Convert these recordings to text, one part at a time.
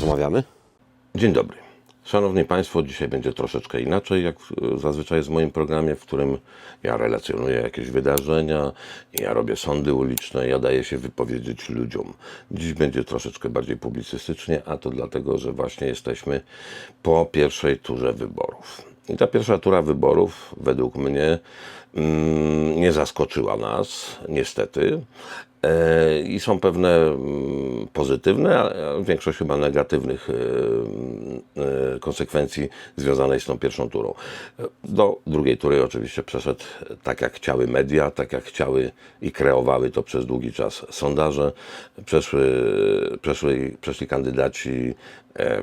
porozmawiamy? Dzień dobry. Szanowni Państwo, dzisiaj będzie troszeczkę inaczej, jak zazwyczaj jest w moim programie, w którym ja relacjonuję jakieś wydarzenia, ja robię sądy uliczne, ja daję się wypowiedzieć ludziom. Dziś będzie troszeczkę bardziej publicystycznie, a to dlatego, że właśnie jesteśmy po pierwszej turze wyborów. I ta pierwsza tura wyborów, według mnie, mm, nie zaskoczyła nas, niestety. E, I są pewne mm, pozytywne, a większość chyba negatywnych e, e, konsekwencji związanej z tą pierwszą turą. Do drugiej tury oczywiście przeszedł tak, jak chciały media, tak jak chciały i kreowały to przez długi czas sondaże. Przeszły, przeszły, przeszli kandydaci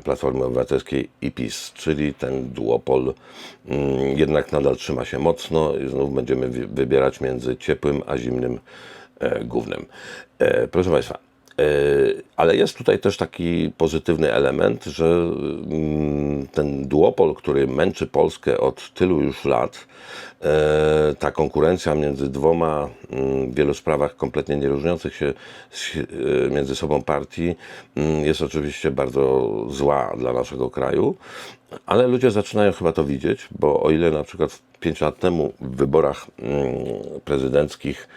Platformy Obywatelskiej i PiS, czyli ten duopol mm, jednak nadal trzyma się mocno i znów będziemy wybierać między ciepłym a zimnym e, gównem. E, proszę Państwa, e, ale jest tutaj też taki pozytywny element, że mm, ten duopol, który męczy Polskę od tylu już lat, ta konkurencja między dwoma mm, w wielu sprawach kompletnie nieróżniących się między sobą partii mm, jest oczywiście bardzo zła dla naszego kraju. Ale ludzie zaczynają chyba to widzieć, bo o ile na przykład 5 lat temu w wyborach prezydenckich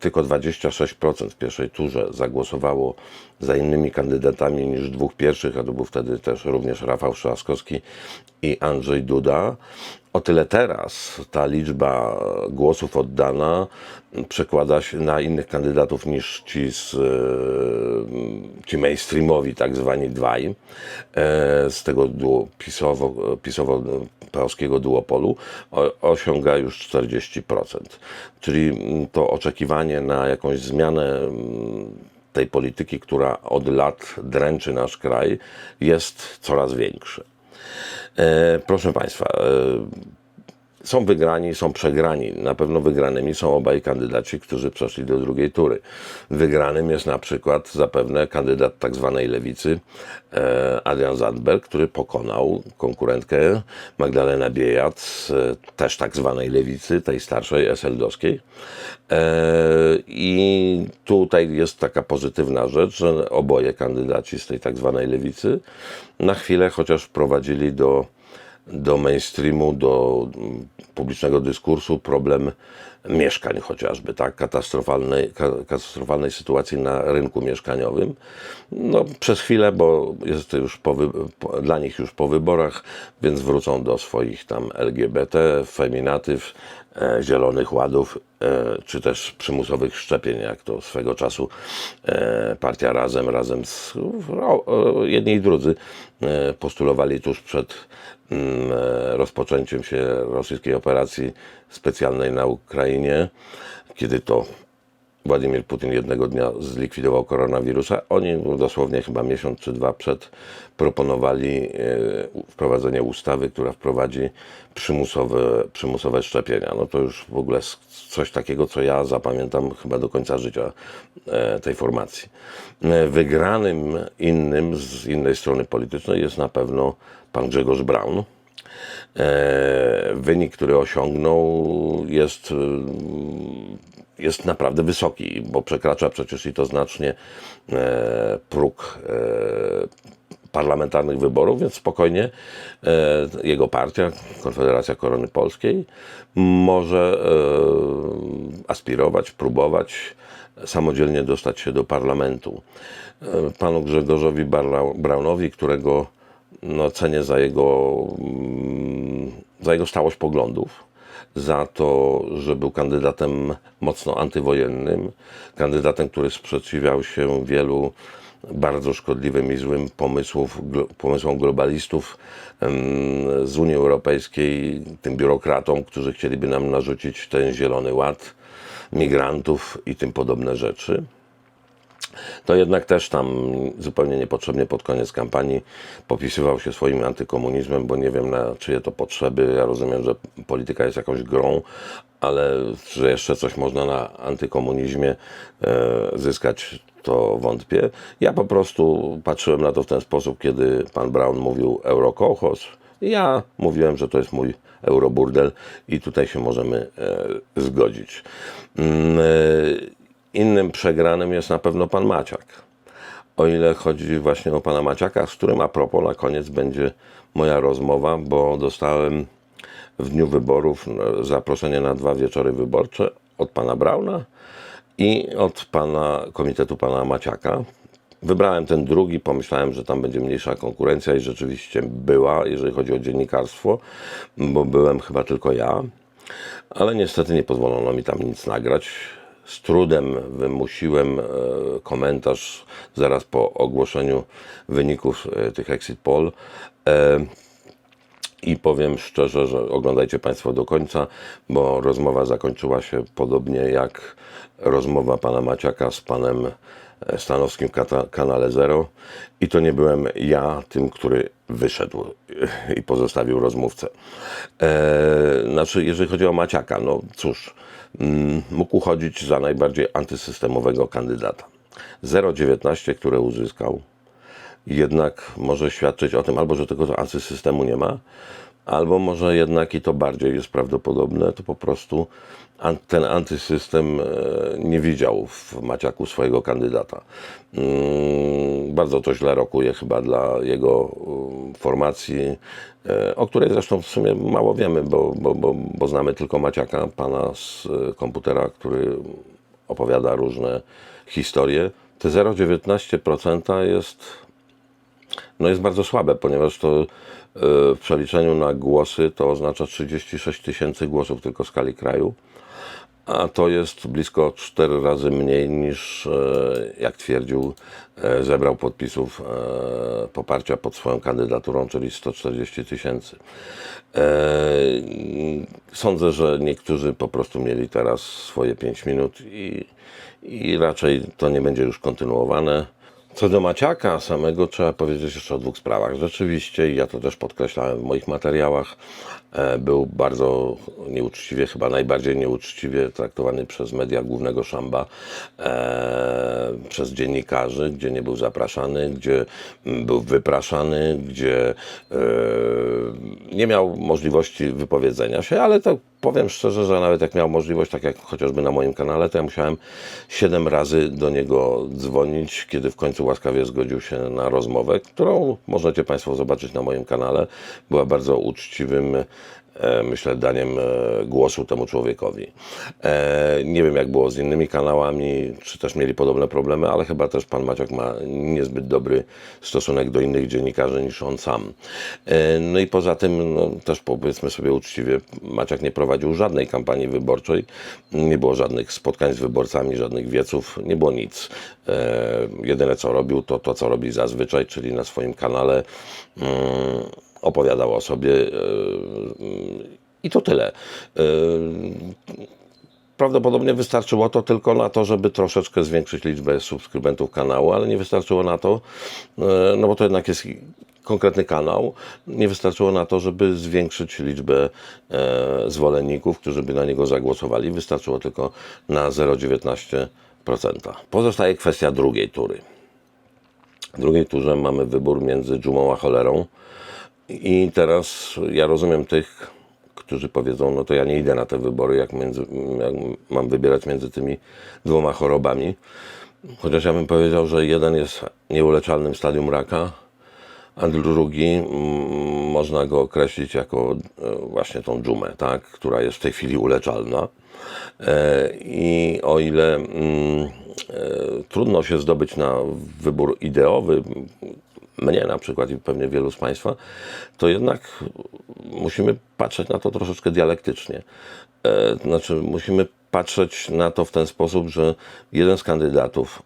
tylko 26% w pierwszej turze zagłosowało za innymi kandydatami niż dwóch pierwszych, a to był wtedy też również Rafał Trzaskowski i Andrzej Duda, o tyle teraz ta liczba głosów oddana przekłada się na innych kandydatów niż ci, z, e, ci mainstreamowi, tak zwani dwaj, e, z tego duo, pisowo, pisowo-polskiego duopolu, o, osiąga już 40%. Czyli mm, to oczekiwanie na jakąś zmianę mm, tej polityki, która od lat dręczy nasz kraj, jest coraz większe. E, proszę Państwa, e, są wygrani, są przegrani. Na pewno wygranymi są obaj kandydaci, którzy przeszli do drugiej tury. Wygranym jest na przykład zapewne kandydat tak zwanej lewicy, e, Adrian Zandberg, który pokonał konkurentkę Magdalenę Biejat, e, też tak zwanej lewicy, tej starszej, SLD-owskiej. E, I tutaj jest taka pozytywna rzecz, że oboje kandydaci z tej tak zwanej lewicy na chwilę chociaż wprowadzili do do mainstreamu, do mm, publicznego dyskursu problem mieszkań chociażby, tak, katastrofalnej, ka- katastrofalnej sytuacji na rynku mieszkaniowym. No, przez chwilę, bo jest to już po, po, dla nich już po wyborach, więc wrócą do swoich tam LGBT, feminatyw, zielonych ładów, e, czy też przymusowych szczepień, jak to swego czasu e, partia Razem, razem z o, o, jedni i drudzy e, postulowali tuż przed mm, e, rozpoczęciem się rosyjskiej operacji specjalnej na Ukrainie, kiedy to Władimir Putin jednego dnia zlikwidował koronawirusa. Oni dosłownie chyba miesiąc czy dwa przed proponowali e, wprowadzenie ustawy, która wprowadzi przymusowe, przymusowe szczepienia. No to już w ogóle coś takiego, co ja zapamiętam chyba do końca życia e, tej formacji. E, Wygranym innym z innej strony politycznej jest na pewno pan Grzegorz Braun. Wynik, który osiągnął, jest, jest naprawdę wysoki, bo przekracza przecież i to znacznie e, próg e, parlamentarnych wyborów, więc spokojnie e, jego partia, Konfederacja Korony Polskiej, może e, aspirować, próbować samodzielnie dostać się do parlamentu. E, Panu Grzegorzowi Barla- Braunowi, którego no, cenię za jego, mm, za jego stałość poglądów, za to, że był kandydatem mocno antywojennym, kandydatem, który sprzeciwiał się wielu bardzo szkodliwym i złym pomysłów, pomysłom globalistów z Unii Europejskiej, tym biurokratom, którzy chcieliby nam narzucić ten zielony ład, migrantów i tym podobne rzeczy to jednak też tam zupełnie niepotrzebnie pod koniec kampanii popisywał się swoim antykomunizmem, bo nie wiem na czyje to potrzeby. Ja rozumiem, że polityka jest jakąś grą, ale że jeszcze coś można na antykomunizmie e, zyskać, to wątpię. Ja po prostu patrzyłem na to w ten sposób, kiedy pan Brown mówił eurokołchoz. Ja mówiłem, że to jest mój euroburdel i tutaj się możemy e, zgodzić. Mm, e, Innym przegranym jest na pewno pan Maciak. o ile chodzi właśnie o pana Maciaka, z którym a propos na koniec będzie moja rozmowa, bo dostałem w dniu wyborów no, zaproszenie na dwa wieczory wyborcze od pana Brauna i od pana komitetu pana Maciaka. Wybrałem ten drugi, pomyślałem, że tam będzie mniejsza konkurencja i rzeczywiście była, jeżeli chodzi o dziennikarstwo, bo byłem chyba tylko ja, ale niestety nie pozwolono mi tam nic nagrać. Z trudem wymusiłem e, komentarz zaraz po ogłoszeniu wyników e, tych exit poll. E, i powiem szczerze, że oglądajcie Państwo do końca, bo rozmowa zakończyła się podobnie jak rozmowa pana Maciaka z panem Stanowskim w kanale Zero. I to nie byłem ja tym, który wyszedł i pozostawił rozmówcę. Eee, znaczy, jeżeli chodzi o Maciaka, no cóż, mógł uchodzić za najbardziej antysystemowego kandydata. 0,19, które uzyskał, jednak może świadczyć o tym, albo że tego antysystemu nie ma, albo może jednak i to bardziej jest prawdopodobne, to po prostu ten antysystem e, nie widział w Maciaku swojego kandydata. Mm, Bardzo to źle rokuje chyba dla jego um, formacji, e, o której zresztą w sumie mało wiemy, bo, bo, bo, bo znamy tylko Maciaka, pana z e, komputera, który opowiada różne historie. Te 0,19% jest no jest bardzo słabe, ponieważ to w przeliczeniu na głosy to oznacza 36 tysięcy głosów tylko w skali kraju, a to jest blisko 4 razy mniej niż, e, jak twierdził, e, zebrał podpisów e, poparcia pod swoją kandydaturą, czyli 140 tysięcy. E, Sądzę, że niektórzy po prostu mieli teraz swoje 5 minut i, i raczej to nie będzie już kontynuowane. Co do Maciaka samego trzeba powiedzieć jeszcze o dwóch sprawach. Rzeczywiście, i ja to też podkreślałem w moich materiałach, e, był bardzo nieuczciwie, chyba najbardziej nieuczciwie traktowany przez media głównego szamba, e, przez dziennikarzy, gdzie nie był zapraszany, gdzie był wypraszany, gdzie e, nie miał możliwości wypowiedzenia się, ale to powiem szczerze, że nawet jak miał możliwość, tak jak chociażby na moim kanale, to ja musiałem 7 razy do niego dzwonić, kiedy w końcu łaskawie zgodził się na rozmowę, którą możecie Państwo zobaczyć na moim kanale. Była bardzo uczciwym e, myślę, daniem e, głosu temu człowiekowi. E, Nie wiem, jak było z innymi kanałami, czy też mieli podobne problemy, ale chyba też pan Maciak ma niezbyt dobry stosunek do innych dziennikarzy niż on sam. E, No i poza tym, no, też powiedzmy sobie uczciwie, Maciak nie prowadził żadnej kampanii wyborczej, nie było żadnych spotkań z wyborcami, żadnych wieców, nie było nic. E, Jedyne co robił, to to, co robi zazwyczaj, czyli na swoim kanale mm, opowiadał o sobie e, i to tyle. E, Prawdopodobnie wystarczyło to tylko na to, żeby troszeczkę zwiększyć liczbę subskrybentów kanału, ale nie wystarczyło na to, e, no bo to jednak jest konkretny kanał, nie wystarczyło na to, żeby zwiększyć liczbę zwolenników, którzy by na niego zagłosowali. Wystarczyło tylko na 0,19%. Pozostaje kwestia drugiej tury. W drugiej turze mamy wybór między dżumą a cholerą. I teraz ja rozumiem tych, którzy powiedzą, no to ja nie idę na te wybory, jak, między, jak mam wybierać między tymi dwoma chorobami. Chociaż ja bym powiedział, że jeden jest nieuleczalnym stadium raka, a drugi można go określić jako e, właśnie tą dżumę, tak, która jest w tej chwili uleczalna. E, I o ile mm, e, trudno się zdobyć na wybór ideowy, mnie na przykład i pewnie wielu z Państwa, to jednak musimy patrzeć na to troszeczkę dialektycznie. E, znaczy, musimy patrzeć na to w ten sposób, że jeden z kandydatów,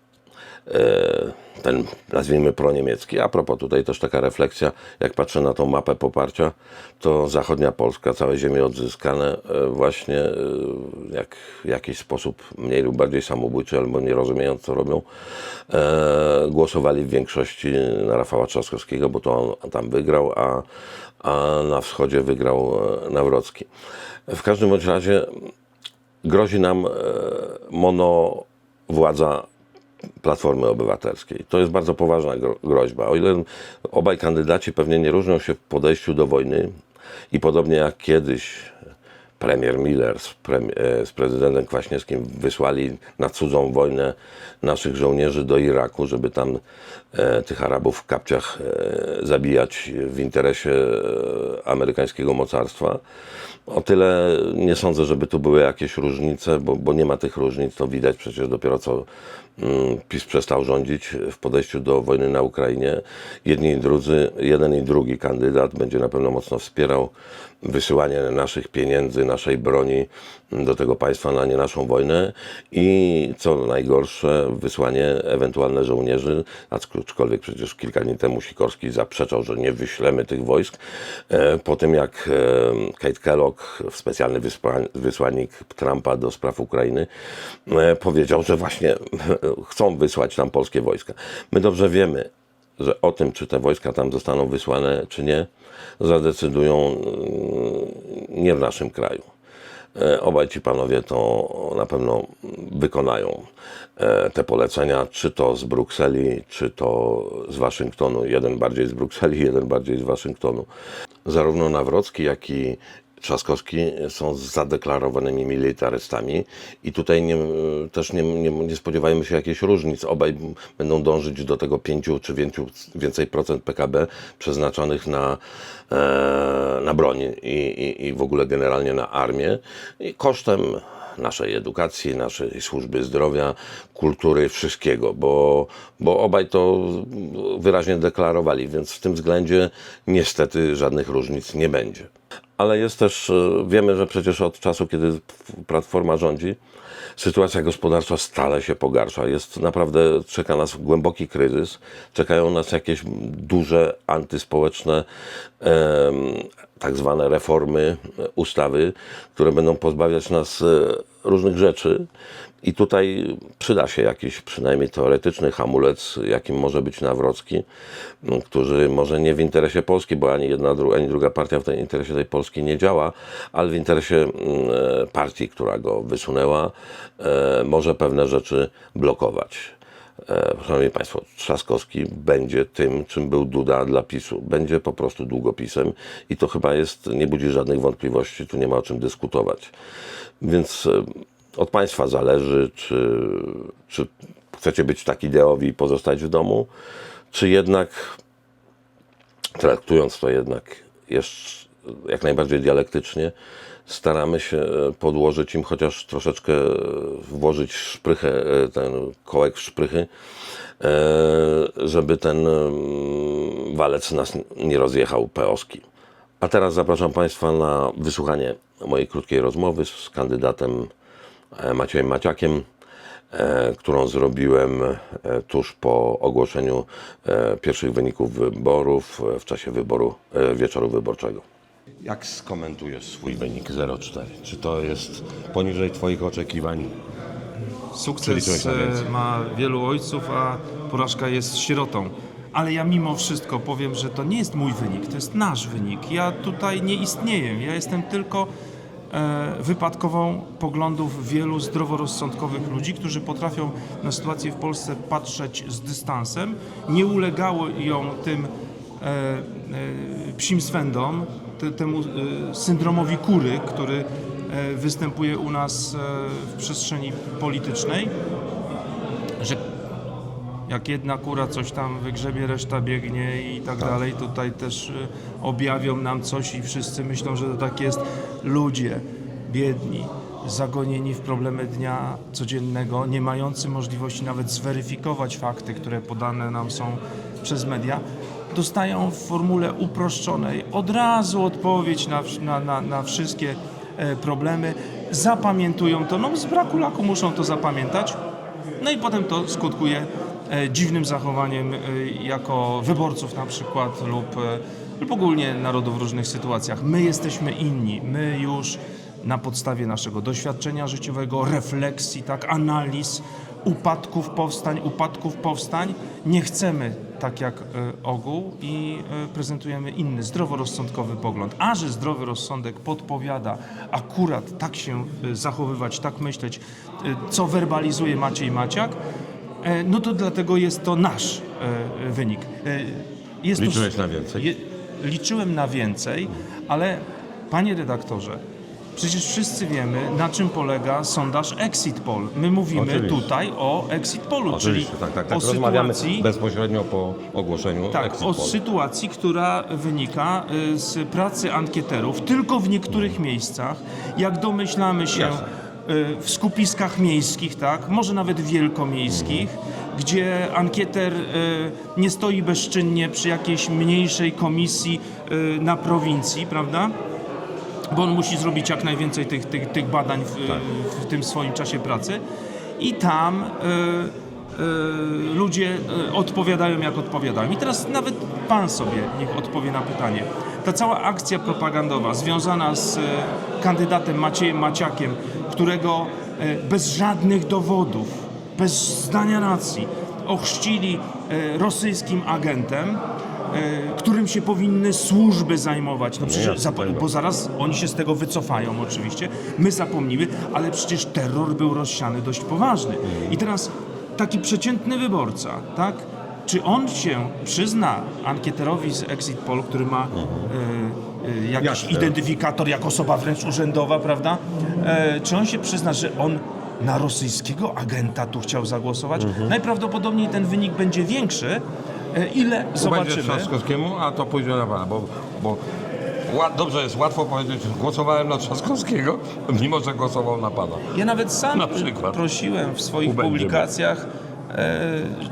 ten nazwijmy proniemiecki, a propos tutaj też taka refleksja, jak patrzę na tą mapę poparcia, to zachodnia Polska, całe ziemie odzyskane e, właśnie e, jak w jakiś sposób mniej lub bardziej samobójczy, albo nie rozumiejąc co robią, e, głosowali w większości na Rafała Trzaskowskiego, bo to on tam wygrał, a, a na wschodzie wygrał e, Nawrocki. W każdym bądź razie grozi nam e, monowładza Platformy Obywatelskiej. To jest bardzo poważna gro- groźba. O ile obaj kandydaci pewnie nie różnią się w podejściu do wojny i podobnie jak kiedyś premier Miller z, prem, e, z prezydentem Kwaśniewskim wysłali na cudzą wojnę naszych żołnierzy do Iraku, żeby tam e, tych Arabów w kapciach e, zabijać w interesie e, amerykańskiego mocarstwa. O tyle nie sądzę, żeby tu były jakieś różnice, bo, bo nie ma tych różnic. To widać przecież dopiero co mm, PiS przestał rządzić w podejściu do wojny na Ukrainie. Jedni i drudzy, jeden i drugi kandydat będzie na pewno mocno wspierał wysyłanie naszych pieniędzy, naszej broni do tego państwa na nie naszą wojnę i co najgorsze, wysłanie ewentualne żołnierzy, aczkolwiek przecież kilka dni temu Sikorski zaprzeczał, że nie wyślemy tych wojsk, e, po tym jak e, Kate Kellogg, specjalny wysła- wysłannik Trumpa do spraw Ukrainy, e, powiedział, że właśnie chcą wysłać tam polskie wojska. My dobrze wiemy, że o tym, czy te wojska tam zostaną wysłane, czy nie, zadecydują mm, nie w naszym kraju. E, Obaj ci panowie to na pewno wykonają e, te polecenia, czy to z Brukseli, czy to z Waszyngtonu. Jeden bardziej z Brukseli, jeden bardziej z Waszyngtonu. Zarówno Nawrocki, jak i Trzaskowski są zadeklarowanymi militarystami i tutaj nie, też nie, nie, nie spodziewajmy się jakichś różnic. Obaj będą dążyć do tego 5 czy więcej, więcej procent PKB przeznaczonych na, e, na broń i, i, i w ogóle generalnie na armię i kosztem naszej edukacji, naszej służby zdrowia, kultury, wszystkiego, bo, bo obaj to wyraźnie deklarowali, więc w tym względzie niestety żadnych różnic nie będzie. Ale jest też, e, wiemy, że przecież od czasu, kiedy Platforma rządzi, sytuacja gospodarcza stale się pogarsza. Jest naprawdę, czeka nas głęboki kryzys, czekają nas jakieś duże antyspołeczne em, tak zwane reformy, e, ustawy, które będą pozbawiać nas e, różnych rzeczy. I tutaj przyda się jakiś przynajmniej teoretyczny hamulec, jakim może być Nawrocki, m, który może nie w interesie Polski, bo ani jedna, ani druga partia w tym interesie tej Polski nie działa, ale w interesie mm, e, partii, która go wysunęła, e, może pewne rzeczy blokować. E, Szanowni Państwo, Trzaskowski będzie tym, czym był Duda dla PiSu. Będzie po prostu długopisem i to chyba jest, nie budzi żadnych wątpliwości, tu nie ma o czym dyskutować. Więc od Państwa zależy, czy, czy chcecie być tak ideowi i pozostać w domu, czy jednak traktując to jednak jeszcze jak najbardziej dialektycznie, staramy się podłożyć im chociaż troszeczkę włożyć szprychę, e, ten kołek w szprychy, e, żeby ten mm, walec nas nie rozjechał peoski. A teraz zapraszam Państwa na wysłuchanie mojej krótkiej rozmowy z kandydatem Maciejem Maciakiem, e, którą zrobiłem e, tuż po ogłoszeniu e, pierwszych wyników wyborów e, w czasie wyboru e, wieczoru wyborczego. Jak skomentujesz swój wynik 0,4? Czy to jest poniżej Twoich oczekiwań? Sukces e, ma wielu ojców, a porażka jest sierotą. Ale ja mimo wszystko powiem, że to nie jest mój wynik, to jest nasz wynik. Ja tutaj nie istnieję. Ja jestem tylko e, wypadkową poglądów wielu zdroworozsądkowych ludzi, którzy potrafią na sytuację w Polsce patrzeć z dystansem. Nie ulegało ją tym e, e, psim swędom, te, temu e, syndromowi kury, który e, występuje u nas e, w przestrzeni politycznej, jak jedna kura coś tam wygrzebie, reszta biegnie i tak dalej. Tutaj też y, objawią nam coś i wszyscy myślą, że to tak jest. Ludzie biedni, zagonieni w problemy dnia codziennego, nie mający możliwości nawet zweryfikować fakty, które podane nam są przez media, dostają w formule uproszczonej od razu odpowiedź na, na, na, na wszystkie e, problemy, zapamiętują to, no z braku laku muszą to zapamiętać, no i potem to skutkuje dziwnym zachowaniem e, jako wyborców na przykład lub, e, lub ogólnie narodu w różnych sytuacjach. My jesteśmy inni, my już na podstawie naszego doświadczenia życiowego, refleksji, tak, analiz, upadków powstań, upadków powstań, nie chcemy tak jak e, ogół i e, prezentujemy inny, zdroworozsądkowy pogląd. A że zdrowy rozsądek podpowiada akurat tak się e, zachowywać, tak myśleć, e, co werbalizuje Maciej Maciak, e, no to dlatego jest to nasz e, wynik. E, Jest to- Liczyłeś na więcej? Je, liczyłem na więcej, ale panie redaktorze, Przecież wszyscy wiemy, na czym polega sondaż Exit Poll. My mówimy Oczywiście. tutaj o Exit Pollu, czyli tak, tak, tak. o sytuacji, bezpośrednio po ogłoszeniu tak, exit o poll. sytuacji, która wynika y, z pracy ankieterów tylko w niektórych miejscach. Jak domyślamy się, Jasne. Y, w skupiskach miejskich, tak, może nawet wielkomiejskich, gdzie ankieter y, nie stoi bezczynnie przy jakiejś mniejszej komisji y, na prowincji, prawda? Bo on musi zrobić jak najwięcej tych, tych, tych badań w, w tym swoim czasie pracy. I tam ludzie odpowiadają jak odpowiadają. I teraz nawet pan sobie niech odpowie na pytanie. Ta cała akcja propagandowa związana z kandydatem Maciejem Maciakiem, którego y, bez żadnych dowodów, bez zdania racji ochrzcili y, rosyjskim agentem, y, którym się powinny służby zajmować. No przecież, bo zaraz oni się z tego wycofają oczywiście, my zapomnimy, ale przecież terror był rozsiany dość poważny. I teraz taki przeciętny wyborca, tak? Czy on się przyzna ankieterowi z Exit Poll, który ma e, e, jakiś Jasne. identyfikator jako osoba wręcz urzędowa, prawda? E, czy on się przyzna, że on na rosyjskiego agenta tu chciał zagłosować? Najprawdopodobniej ten wynik będzie większy. E, ile? Będzie Zobaczymy. Trzaskowskiemu, a to pójdzie na pana, bo, bo ła- dobrze jest łatwo powiedzieć, że głosowałem na Trzaskowskiego, mimo że głosował na pana. Ja nawet sam Na przykład. prosiłem w swoich Ubędziemy. publikacjach,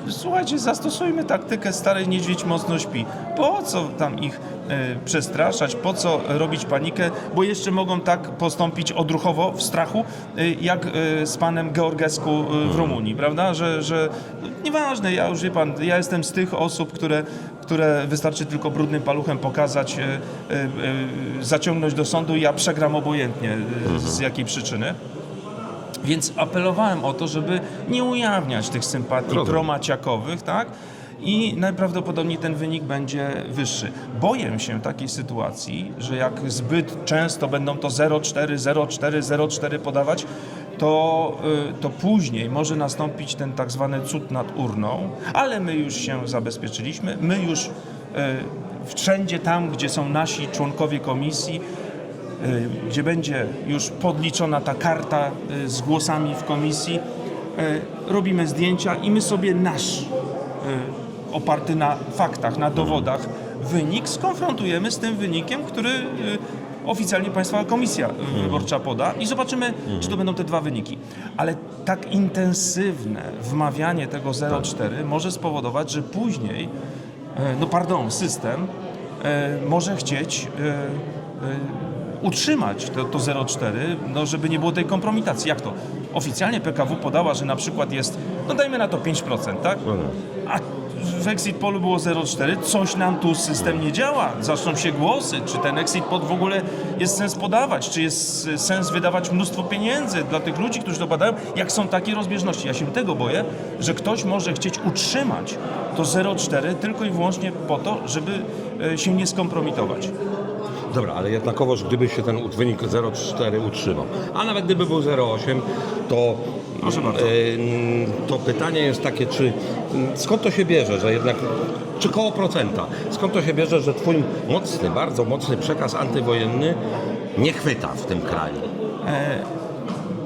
słuchajcie, zastosujmy taktykę starej niedźwiedź mocno śpi. Po co tam ich e, przestraszać, po co robić panikę, bo jeszcze mogą tak postąpić odruchowo, w strachu, e, jak e, z panem Georgescu e, w Rumunii, prawda? Że, że nieważne, ja już wie pan, ja jestem z tych osób, które, które wystarczy tylko brudnym paluchem pokazać, e, e, e, zaciągnąć do sądu ja przegram obojętnie e, z jakiej przyczyny. Więc apelowałem o to, żeby nie ujawniać tych sympatii Rozumiem. promaciakowych, tak? I najprawdopodobniej ten wynik będzie wyższy. Boję się takiej sytuacji, że jak zbyt często będą to 0,4, 0,4, 0,4 podawać, to, y, to później może nastąpić ten tak zwany cud nad urną, ale my już się zabezpieczyliśmy, my już y, wszędzie tam, gdzie są nasi członkowie komisji, gdzie będzie już podliczona ta karta y, z głosami w komisji, y, robimy zdjęcia i my sobie nasz, y, oparty na faktach, na dowodach, wynik skonfrontujemy z tym wynikiem, który y, oficjalnie Państwowa Komisja Wyborcza poda i zobaczymy, czy to będą te dwa wyniki. Ale tak intensywne wmawianie tego 0,4 może spowodować, że później, no pardon, system może chcieć utrzymać to, to 0,4, no żeby nie było tej kompromitacji. Jak to? Oficjalnie PKW podała, że na przykład jest, no dajmy na to 5%, tak? A w exit polu było 0,4, coś nam tu system nie działa. Zaczną się głosy, czy ten exit poll w ogóle jest sens podawać, czy jest sens wydawać mnóstwo pieniędzy dla tych ludzi, którzy to badają, jak są takie rozbieżności. Ja się tego boję, że ktoś może chcieć utrzymać to 0,4 tylko i wyłącznie po to, żeby e, się nie skompromitować. Dobra, ale jednakowoż gdyby się ten wynik 0,4 utrzymał, a nawet gdyby był 0,8, to, Proszę bardzo. Ym, to pytanie jest takie, czy ym, skąd to się bierze, że jednak, czy koło procenta, skąd to się bierze, że twój mocny, bardzo mocny przekaz antywojenny nie chwyta w tym kraju?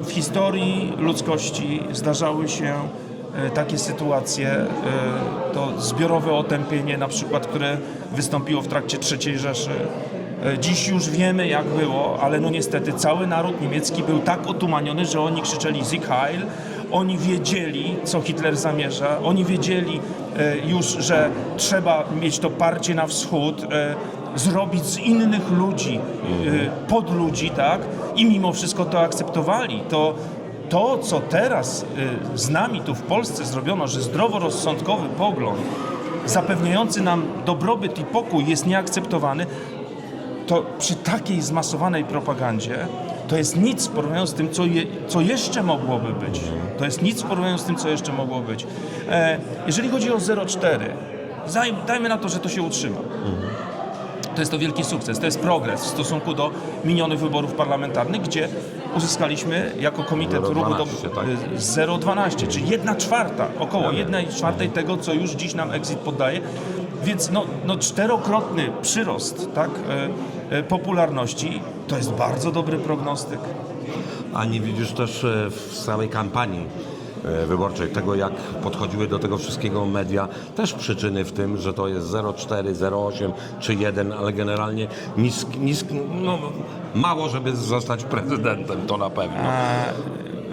W historii ludzkości zdarzały się e, takie sytuacje, e, to zbiorowe otępienie na przykład, które wystąpiło w trakcie III Rzeszy. E, Dziś już wiemy jak było, ale no niestety cały naród niemiecki był tak otumaniony, że oni krzyczeli Sieg Heil, oni wiedzieli, co Hitler zamierza, oni wiedzieli e, już, że trzeba mieć to parcie na wschód, e, zrobić z innych ludzi, pod ludzi, tak? I mimo wszystko to akceptowali. To, to co teraz z nami tu w Polsce zrobiono, że zdroworozsądkowy pogląd zapewniający nam dobrobyt i pokój jest nieakceptowany, to przy takiej zmasowanej propagandzie to jest nic w porównaniu z tym, co, je, co jeszcze mogłoby być. To jest nic w porównaniu z tym, co jeszcze mogło być. E, jeżeli chodzi o 0,4, zaj- dajmy na to, że to się utrzyma. To jest to wielki sukces, to jest progres w stosunku do minionych wyborów parlamentarnych, gdzie uzyskaliśmy jako Komitet Ruchu do 0,12, tak? y, 0,12, czyli 1 czwarta, około 1 czwartej tego, co już dziś nam exit poddaje. Więc no, no czterokrotny przyrost tak, e, e, popularności to jest bardzo dobry prognostyk. A nie widzisz też e, w całej kampanii wyborczej tego, jak podchodziły do tego wszystkiego media, też przyczyny w tym, że to jest 0,4, 0,8 czy 1, ale generalnie nisk, nisk, no, mało, żeby zostać prezydentem, to na pewno.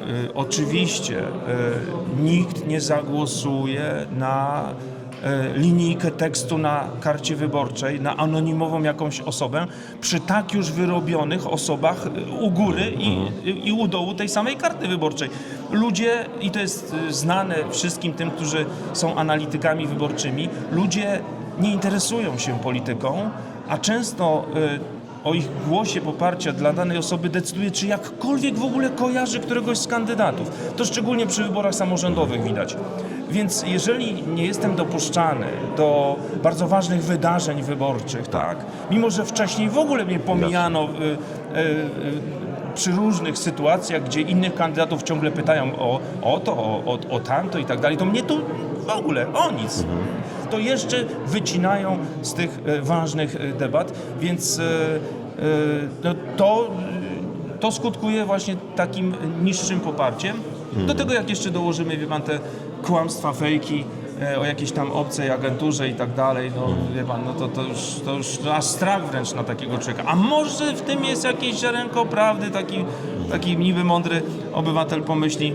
Y, Oczywiście y, nikt nie zagłosuje na linijkę tekstu na karcie wyborczej, na anonimową jakąś osobę, przy tak już wyrobionych osobach y, u góry i, i u dołu tej samej karty wyborczej. Ludzie, i to jest y, znane wszystkim tym, którzy są analitykami wyborczymi, ludzie nie interesują się polityką, a często o ich głosie poparcia dla danej osoby decyduje, czy jakkolwiek w ogóle kojarzy któregoś z kandydatów. To szczególnie przy wyborach samorządowych widać. Więc jeżeli nie jestem dopuszczany do bardzo ważnych wydarzeń wyborczych, tak, mimo że wcześniej w ogóle mnie pomijano y, y, y, przy różnych sytuacjach, gdzie innych kandydatów ciągle pytają o, o to, o, o, o tamto i tak dalej, to mnie tu w ogóle o nic. To jeszcze wycinają z tych e, ważnych e, debat, więc e, no, to, to skutkuje właśnie takim niższym poparciem. Do tego jak jeszcze dołożymy, wie pan, te kłamstwa, fejki, e, o jakiejś tam obcej agenturze i tak dalej, no wie pan, no to, to, już, to już aż strach wręcz na takiego człowieka. A może w tym jest jakieś ziarenko prawdy, taki, taki niby mądry obywatel pomyśli,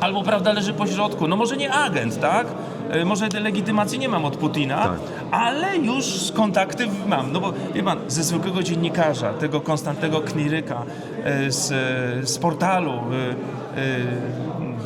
albo prawda leży po środku. No może nie agent, tak? E, Może tej legitymacji nie mam od Putina, Tak. ale już kontakty mam. No bo wie pan, ze zwykłego dziennikarza, tego Konstantego Kniryka e, z, z portalu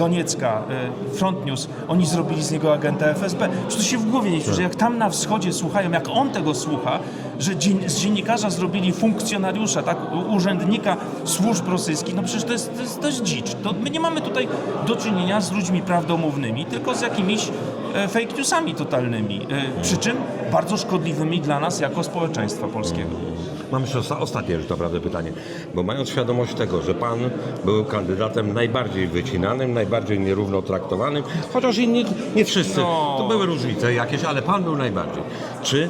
Doniecka, e, Front News, oni zrobili z niego agenta FSB. Przecież to się w głowie nie że jak tam na wschodzie słuchają, jak on tego słucha, że z dziennikarza zrobili funkcjonariusza, tak, urzędnika służb rosyjskich, no przecież to jest, to jest, to jest dzicz. To my nie mamy tutaj do czynienia z ludźmi prawdomównymi, tylko z jakimiś e, fake newsami totalnymi, e, przy czym bardzo szkodliwymi dla nas jako społeczeństwa polskiego. Mam jeszcze osta- ostatnie już naprawdę pytanie, bo mając świadomość tego, że Pan był kandydatem najbardziej wycinanym, najbardziej nierówno traktowanym, chociaż inni, nie wszyscy, No. to były różnice jakieś, ale Pan był najbardziej. Czy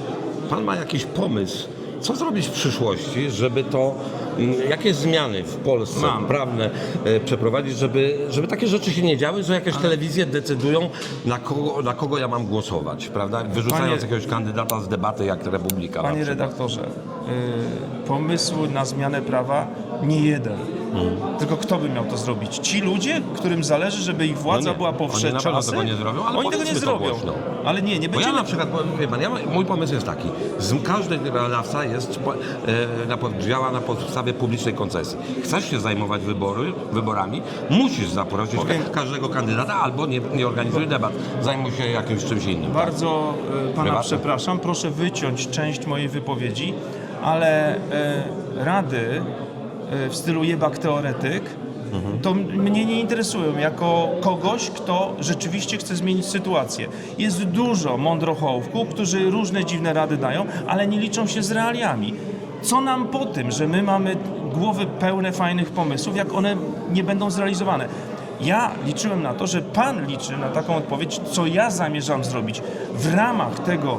Pan ma jakiś pomysł, co zrobić w przyszłości, żeby to, mm, jakie zmiany w Polsce Mam. prawne e, przeprowadzić, żeby, żeby takie rzeczy się nie działy, że jakieś telewizje decydują, na kogo, na kogo ja mam głosować, prawda? Wyrzucając Panie- jakiegoś kandydata z debaty jak Republika. Panie redaktorze, y, pomysłu na zmianę prawa nie jeden. Tylko kto by miał to zrobić? Ci ludzie, którym zależy, żeby ich władza No nie, była oni na powszechna. pewno tego nie zrobią, ale Oni tego nie powiedzmy to zrobią. głośno. Ale nie, nie Bo ja będziemy... na przykład, bo, wie pan, ja, mój pomysł jest taki, z, każdy radawca jest, po- e, na, działa na podstawie publicznej koncesji. Chcesz się zajmować wybory, wyborami, musisz zaprosić Powiem- ka- każdego kandydata albo nie, nie organizuj debat, zajmuj się jakimś czymś innym. Bardzo y, pana Prywatne. przepraszam, proszę wyciąć część mojej wypowiedzi, ale y, rady w stylu jebak teoretyk to m- mnie nie interesują jako kogoś, kto rzeczywiście chce zmienić sytuację. Jest dużo mądrochołówków, którzy różne dziwne rady dają, ale nie liczą się z realiami. Co nam po tym, że my mamy głowy pełne fajnych pomysłów, jak one nie będą zrealizowane? Ja liczyłem na to, że Pan liczy na taką odpowiedź, co ja zamierzam zrobić w ramach tego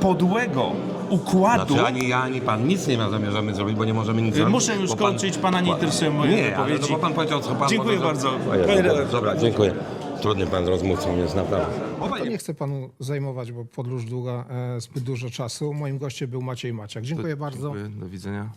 podłego układu. Znaczy ani ja, ani pan nic nie ma zamierzamy zrobić, bo nie możemy nic Y, zrobić. Muszę już bo pan- kończyć, pana nie interesują moje nie, wypowiedzi. Ale no, bo pan powiedział, co pan Dziękuję może- bardzo. Ojej, Panie dobra, redaktorze. Dobra, dziękuję. Trudny pan rozmówcą jest naprawdę. To nie chcę panu zajmować, bo podróż długa e, zbyt dużo czasu. Moim gościem był Maciej Maciak. Dziękuję bardzo. Do widzenia.